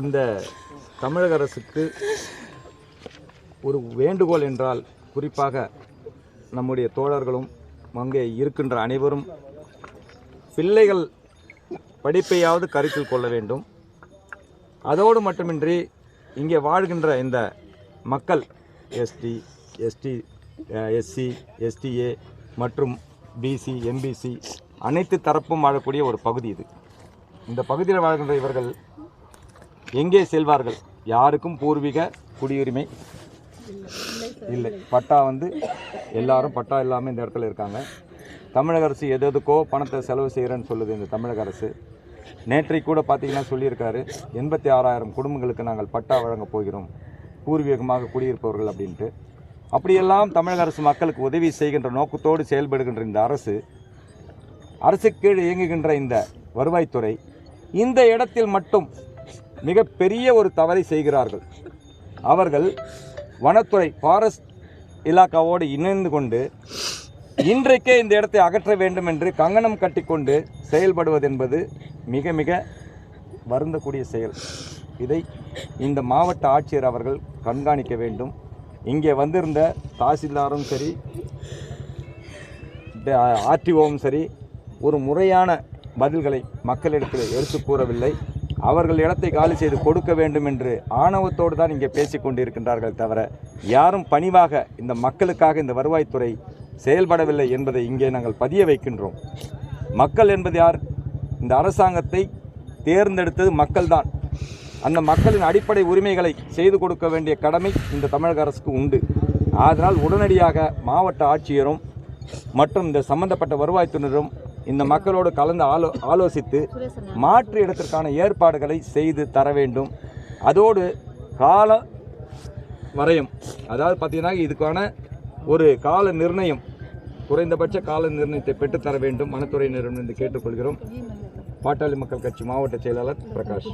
இந்த தமிழக அரசுக்கு ஒரு வேண்டுகோள் என்றால் குறிப்பாக நம்முடைய தோழர்களும் அங்கே இருக்கின்ற அனைவரும் பிள்ளைகள் படிப்பையாவது கருத்தில் கொள்ள வேண்டும். அதோடு மட்டுமின்றி இங்கே வாழ்கின்ற இந்த மக்கள் எஸ்டி எஸ்டி எஸ்சி எஸ்டிஏ மற்றும் பிசி எம்பிசி அனைத்து தரப்பும் வாழக்கூடிய ஒரு பகுதி இது. இந்த பகுதியில் வாழ்கின்ற இவர்கள் எங்கே செல்வார்கள்? யாருக்கும் பூர்வீக குடியுரிமை இல்லை. பட்டா வந்து எல்லாரும் பட்டா இல்லாமல் இந்த இடத்துல இருக்காங்க. தமிழக அரசு எது எதுக்கோ பணத்தை செலவு செய்கிறேன்னு சொல்லுது இந்த தமிழக அரசு. நேற்றை கூட பார்த்தீங்கன்னா சொல்லியிருக்காரு எண்பத்தி ஆறாயிரம் குடும்பங்களுக்கு நாங்கள் பட்டா வழங்கப் போகிறோம் பூர்வீகமாக குடியிருப்பவர்கள் அப்படின்ட்டு. அப்படியெல்லாம் தமிழக அரசு மக்களுக்கு உதவி செய்கின்ற நோக்கத்தோடு செயல்படுகின்ற இந்த அரசு அரசு கீழ் இயங்குகின்ற இந்த வருவாய்த்துறை இந்த இடத்தில் மட்டும் மிகப்பெரிய ஒரு தவறை செய்கிறார்கள். அவர்கள் வனத்துறை ஃபாரஸ்ட் இலாக்காவோடு இணைந்து கொண்டு இன்றைக்கே இந்த இடத்தை அகற்ற வேண்டும் என்று கங்கணம் கட்டிக்கொண்டு செயல்படுவது என்பது மிக மிக வருந்தக்கூடிய செயல். இதை இந்த மாவட்ட ஆட்சியர் அவர்கள் கண்காணிக்க வேண்டும். இங்கே வந்திருந்த தாசில்தாரும் சரி ஆர்டிஓவும் சரி ஒரு முறையான பதில்களை மக்களிடத்தில் எடுத்து கூறவில்லை. அவர்கள் இடத்தை காலி செய்து கொடுக்க வேண்டும் என்று ஆணவத்தோடு தான் இங்கே பேசி கொண்டிருக்கின்றார்கள் தவிர யாரும் பணிவாக இந்த மக்களுக்காக இந்த வருவாய்த்துறை செயல்படவில்லை என்பதை இங்கே நாங்கள் பதிய வைக்கின்றோம். மக்கள் என்பது யார்? இந்த அரசாங்கத்தை தேர்ந்தெடுத்தது மக்கள்தான். அந்த மக்களின் அடிப்படை உரிமைகளை செய்து கொடுக்க வேண்டிய கடமை இந்த தமிழக அரசுக்கு உண்டு. அதனால் உடனடியாக மாவட்ட ஆட்சியரும் மற்றும் இந்த சம்பந்தப்பட்ட வருவாய்த்துறையினரும் இந்த மக்களோடு கலந்து ஆலோ ஆலோசித்து மாற்று இடத்திற்கான ஏற்பாடுகளை செய்து தர வேண்டும். அதோடு கால வரையும் அதாவது பார்த்தீங்கன்னா இதுக்கான ஒரு கால நிர்ணயம் குறைந்தபட்ச கால நிர்ணயத்தை பெற்றுத்தர வேண்டும். வனத்துறையினரிடம் என்று கேட்டுக்கொள்கிறோம். பாட்டாளி மக்கள் கட்சி மாவட்ட செயலாளர் பிரகாஷ்.